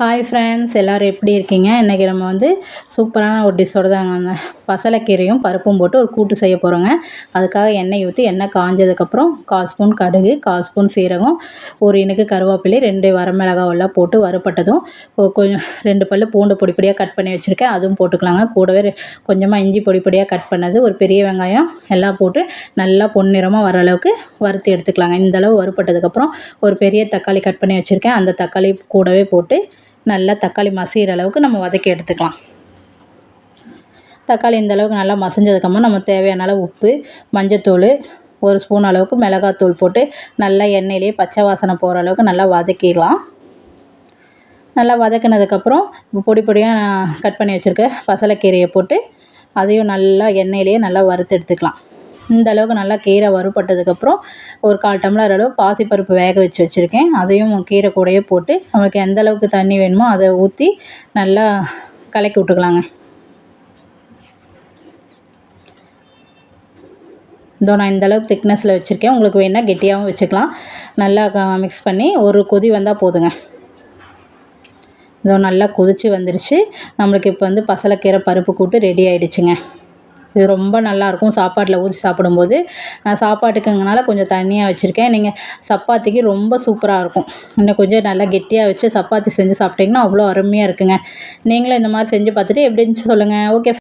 Hi friends எல்லோரும் எப்படி இருக்கீங்க? இன்றைக்கி நம்ம வந்து சூப்பரான ஒரு டிஷ்ஷோடு தாங்க அந்த பசலைக்கீரையும் பருப்பும் போட்டு ஒரு கூட்டு செய்ய போகிறோங்க அதுக்காக எண்ணெய் ஊற்றி எண்ணெய் காஞ்சதுக்கப்புறம் கால் ஸ்பூன் கடுகு கால் ஸ்பூன் சீரகம் ஒரு இனுக்கு கருவேப்பிலை ரெண்டு வரமிளகாவெல்லாம் போட்டு வறுப்பட்டதும் கொஞ்சம் ரெண்டு பல் பூண்டு பொடி பொடியாக கட் பண்ணி வச்சுருக்கேன். அதுவும் போட்டுக்கலாங்க. கூடவே கொஞ்சமாக இஞ்சி பொடி பொடியாக கட் பண்ணது ஒரு பெரிய வெங்காயம் எல்லாம் போட்டு நல்லா பொன்னிறமாக வர அளவுக்கு வறுத்து எடுத்துக்கலாங்க. இந்தளவு வறுப்பட்டதுக்கப்புறம் ஒரு பெரிய தக்காளி கட் பண்ணி வச்சுருக்கேன். அந்த தக்காளி கூடவே போட்டு நல்லா தக்காளி மசிகிற அளவுக்கு நம்ம வதக்கி எடுத்துக்கலாம். தக்காளி இந்த அளவுக்கு நல்லா மசிஞ்சதுக்கப்புறம் நம்ம தேவையான அளவு உப்பு மஞ்சத்தூள் ஒரு ஸ்பூன் அளவுக்கு மிளகாத்தூள் போட்டு நல்லா எண்ணெயிலே பச்சை வாசனை போகிற அளவுக்கு நல்லா வதக்கிடலாம். நல்லா வதக்கினதுக்கப்புறம் பொடி பொடியாக நான் கட் பண்ணி வச்சுருக்க பசலைக்கீரையை போட்டு அதையும் நல்லா எண்ணெயிலேயே நல்லா வறுத்து எடுத்துக்கலாம். இந்த அளவுக்கு நல்லா கீரை வறுபட்டதுக்கப்புறம் ஒரு கால் டம்ளர் அளவு பாசிப்பருப்பு வேக வச்சு வச்சுருக்கேன். அதையும் கீரை கூடையே போட்டு நம்மளுக்கு எந்த அளவுக்கு தண்ணி வேணுமோ அதை ஊற்றி நல்லா கலக்கி விட்டுக்கலாங்க. இதோ நான் இந்த அளவுக்கு திக்னஸில் வச்சுருக்கேன். உங்களுக்கு வேணால் கெட்டியாகவும் வச்சுக்கலாம். நல்லா மிக்ஸ் பண்ணி ஒரு கொதி வந்தால் போதுங்க. இதோ நல்லா கொதித்து வந்துருச்சு. நம்மளுக்கு இப்போ வந்து பசலைக்கீரை பருப்பு கூட்டு ரெடி ஆகிடுச்சுங்க இது ரொம்ப நல்லாயிருக்கும் சாப்பாட்டில் ஊற்றி சாப்பிடும்போது. நான் சாப்பாட்டுக்குங்கனால கொஞ்சம் தண்ணியாக வச்சுருக்கேன். நீங்கள் சப்பாத்திக்கு ரொம்ப சூப்பராக இருக்கும். இன்னும் கொஞ்சம் நல்லா கெட்டியாக வச்சு சப்பாத்தி செஞ்சு சாப்பிட்டிங்கன்னா அவ்வளோ அருமையாக இருக்குங்க. நீங்களும் இந்த மாதிரி செஞ்சு பார்த்துட்டு எப்படின்னு சொல்லுங்கள் ஓகே.